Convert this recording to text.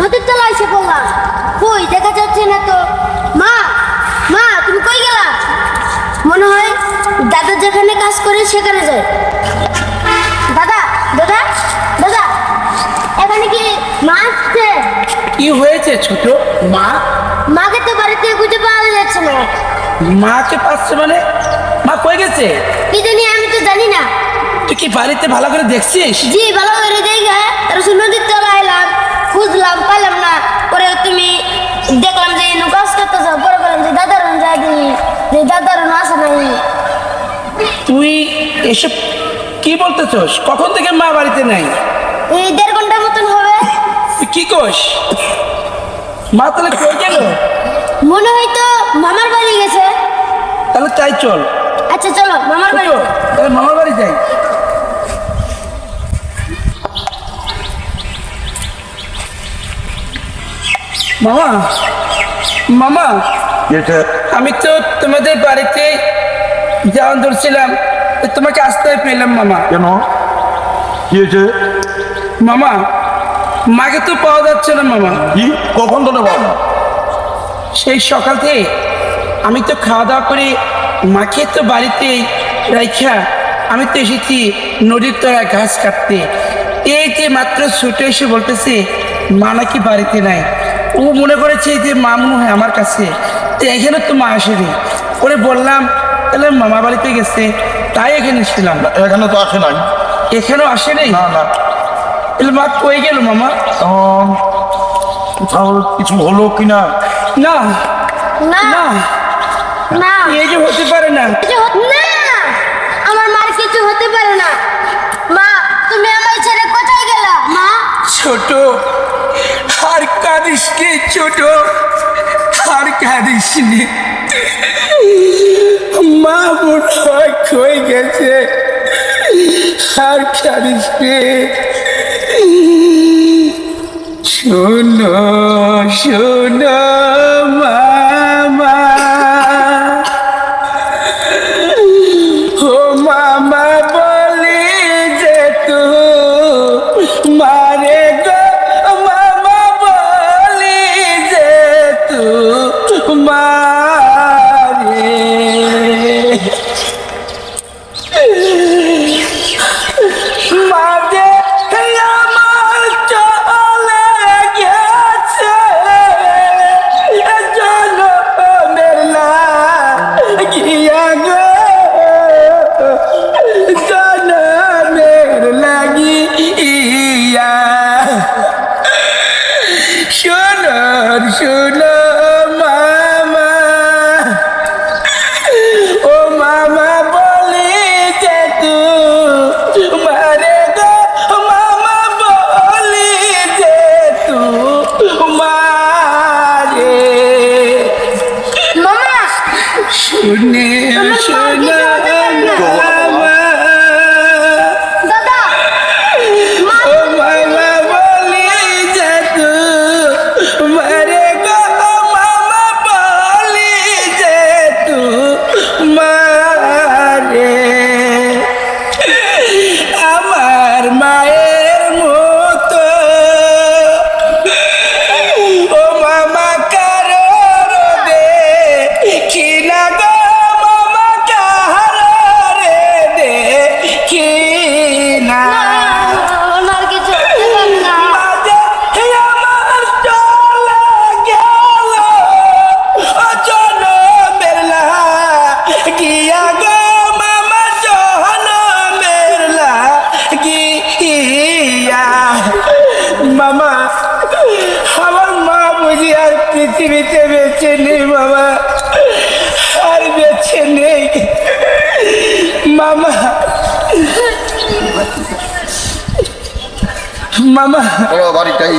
নদীর তলায় এসে পড়লাম। কই দেখা যাচ্ছে না তো। মা মা তুমি কই গেলা? মনে হয় দাদা যেখানে কাজ করে সেখানে যায়। দাদা দাদা দাদা এখানে কি মা আসছে? কি হয়েছে ছোট মা? মাকে তো বাড়িতে খুঁজে পাওয়া যাচ্ছে না। মাকে পাচ্ছে মানে? মা কই গেছে? কি জানি আমি তো জানি না। তুই কি বাড়িতে ভালো করে দেখছিস? জি ভালো করে দেখে তারপর নদীর তলায় এলাম খুঁজলাম পাইলাম না পরে তুমি দেখলাম যে এনু কাজ করতেছ পরে বললাম যে দাদার যাই দিই যে দাদার আসে নাই তুই এসব কি বলতেছস? কখন থেকে মা বাড়িতে নাই? এই দেড় ঘণ্টা মতন হবে। কি কোস? মা তাহলে কই গেল? মনে হয় তো মামার বাড়ি গেছে। তাহলে তাই চল। আচ্ছা চলো মামার বাড়ি। তাহলে মামার বাড়ি যাই। মামা মামা এটা আমি তো তোমাদের বাড়িতে যাওয়া ধরছিলাম তোমাকে আসতে পেলাম মামা। কেন? কি হয়েছে? মামা মাকে তো পাওয়া যাচ্ছে না মামা। কি? কখন ধরে বাবা? সেই সকাল থেকে আমি তো খাওয়া দাওয়া করে মাকে তো বাড়িতে রাইখা আমি তো এসেছি নদীর তলায় ঘাস কাটতে। এই যে মাত্র ছুটে এসে বলতেছে মা নাকি বাড়িতে নাই। ও মনে করেছে যে মা মনে হয় আমার কাছে। তো এখানে তো মা আসেনি। ওরে বললাম তাহলে মামা বাড়িতে গেছে। তাই এখানে ছিলাম এখানে তো আসে নাই। এখানেও আসেনি না না। তাহলে মা কই গেল মামা? কোথাও কিছু হলো কিনা? না। না। না। না। এই যে হতে পারে না। না। আমার মার কিছু হতে পারে না। মা তুমি আমায় ছেড়ে কোথায় গেলা? মা? ছোট। আর কাঁদিস ছোট। আর কাঁদিস নে মা হয়ে গেছে। আর নে শোনো শোনো। পৃথিবীতে বেঁচে নেই বাবা। আর বেঁচে নেই। মামা। মামা। বাড়িটাই।